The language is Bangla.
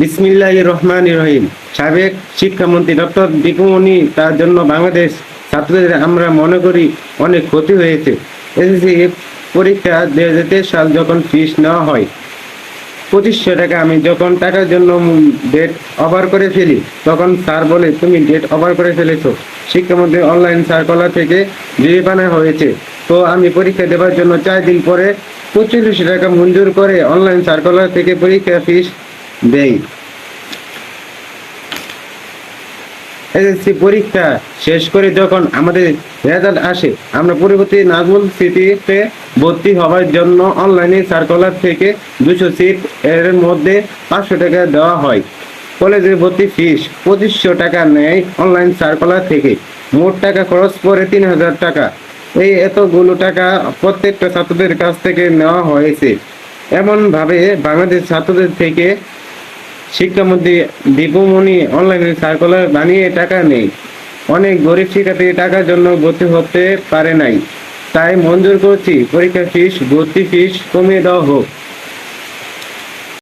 বিসমিল্লাহ রহমান রহিম। সাবেক শিক্ষামন্ত্রী ডক্টর দীপুমণি তার জন্য বাংলাদেশ ছাত্রদের আমরা মনে করি অনেক ক্ষতি হয়েছে। এসএসসি পরীক্ষা দুই হাজার তেইশ সাল যখন ফিস নেওয়া হয়, পঁচিশশো টাকা আমি যখন টাকার জন্য ডেট ওভার করে ফেলি, তখন স্যার বলে, তুমি ডেট ওভার করে ফেলেছো। শিক্ষামন্ত্রী অনলাইন সার্কুলার থেকে জরিমানা হয়েছে। তো আমি পরীক্ষা দেওয়ার জন্য চার দিন পরে পঁচিশশো টাকা মঞ্জুর করে অনলাইন সার্কুলার থেকে পরীক্ষা ফিস দেই। এসএসসি পরীক্ষা শেষ করে যখন আমাদের রেজাল্ট আসে, আমরা পরবর্তী নাজমুল সিটিতে ভর্তি হওয়ার জন্য অনলাইনে সার্কুলার থেকে দুশো সিট এর মধ্যে পাঁচশো টাকা দেওয়া হয়। কলেজে ভর্তি ফিস পঁচিশশো টাকা নেয় অনলাইন সার্কুলার থেকে। মোট টাকা খরচ পড়ে তিন হাজার টাকা। এই এতগুলো টাকা প্রত্যেকটা ছাত্রদের কাছ থেকে নেওয়া হয়েছে। এমনভাবে বাংলাদেশ ছাত্রদের থেকে শিক্ষামন্ত্রী দীপুমণি অনলাইনে সার্কুলার বানিয়ে টাকা নেই। অনেক গরিব শিক্ষার্থী টাকার জন্য ভর্তি হতে পারে নাই। তাই মঞ্জুর করছি পরীক্ষা ফিস ভর্তি ফিস কমিয়ে দেওয়া হোক।